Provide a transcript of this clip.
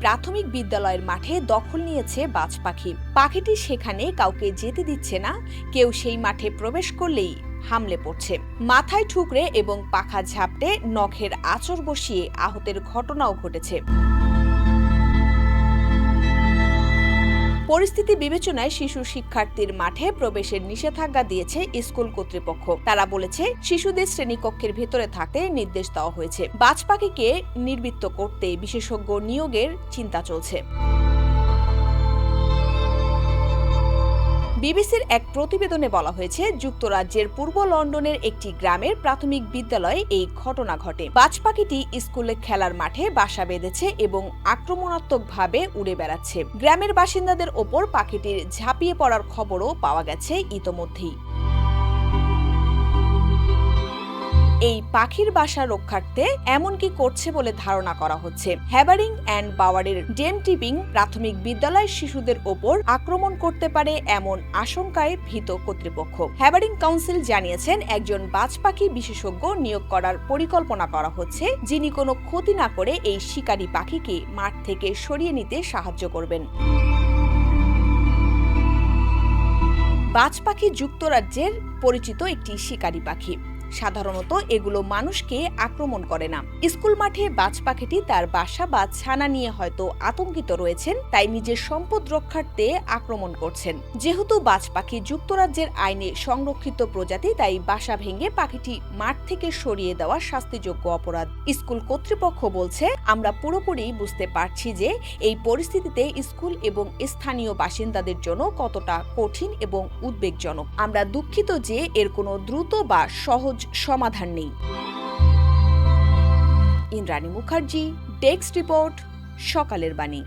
প্রাথমিক বিদ্যালয়ের মাঠে দখল নিয়েছে বাজ পাখি। পাখিটি সেখানে কাউকে যেতে দিচ্ছে না, কেউ সেই মাঠে প্রবেশ করলেই হামলে পড়ছে। মাথায় ঠুকরে এবং পাখা ঝাপটে নখের আচর বসিয়ে আহতের ঘটনাও ঘটেছে। পরিস্থিতি বিবেচনায় শিশু শিক্ষার্থীর মাঠে প্রবেশের নিষেধাজ্ঞা দিয়েছে স্কুল কর্তৃপক্ষ। তারা বলেছে, শিশুদের শ্রেণীকক্ষের ভেতরে থাকতে নির্দেশ দেওয়া হয়েছে। বাজ পাখিকে নির্বৃত্ত করতে বিশেষজ্ঞ নিয়োগের চিন্তা চলছে। বিবিসির এক প্রতিবেদনে বলা হয়েছে, যুক্তরাজ্যের পূর্ব লন্ডনের একটি গ্রামের প্রাথমিক বিদ্যালয়ে এই ঘটনা ঘটে। বাজ পাখিটি স্কুলে খেলার মাঠে বাসা বেঁধেছে এবং আক্রমণাত্মকভাবে উড়ে বেড়াচ্ছে। গ্রামের বাসিন্দাদের ওপর পাখিটির ঝাঁপিয়ে পড়ার খবরও পাওয়া গেছে ইতোমধ্যেই। এই পাখির বাসা রক্ষার্থে এমন কি করছে বলে ধারণা করা হচ্ছে। হ্যাবারিং অ্যান্ড বাওয়ারের ডেম টিপিং প্রাথমিক বিদ্যালয় শিশুদের ওপর আক্রমণ করতে পারে এমন আশঙ্কায় ভীত কর্তৃপক্ষ। হ্যাবারিং কাউন্সিল জানিয়েছেন, একজন বাজ পাখি বিশেষজ্ঞ নিয়োগ করার পরিকল্পনা করা হচ্ছে, যিনি কোনো ক্ষতি না করে এই শিকারী পাখিকে মাঠ থেকে সরিয়ে নিতে সাহায্য করবেন। বাজ পাখি যুক্তরাজ্যের পরিচিত একটি শিকারী পাখি। সাধারণত এগুলো মানুষকে আক্রমণ করে না। স্কুল মাঠে বাজ পাখিটি তার বাসা বা ছানা নিয়ে হয়তো আতঙ্কিত রয়েছেন, তাই নিজের সম্পদ রক্ষার্থে আক্রমণ করছেন। যেহেতু বাজ পাখি যুক্তরাজ্যের আইনে সংরক্ষিত প্রজাতি, তাই বাসা ভেঙে পাখিটি মাঠ থেকে সরিয়ে দেওয়া শাস্তিযোগ্য অপরাধ। স্কুল কর্তৃপক্ষ বলছে, আমরা পুরোপুরি বুঝতে পারছি যে এই পরিস্থিতিতে স্কুল এবং স্থানীয় বাসিন্দাদের জন্য কতটা কঠিন এবং উদ্বেগজনক। আমরা দুঃখিত যে এর কোনো দ্রুত বা সহজ সমাধান নেই। ইন্দ্রাণী মুখার্জি ডেস্ক রিপোর্ট সকালের বাণী।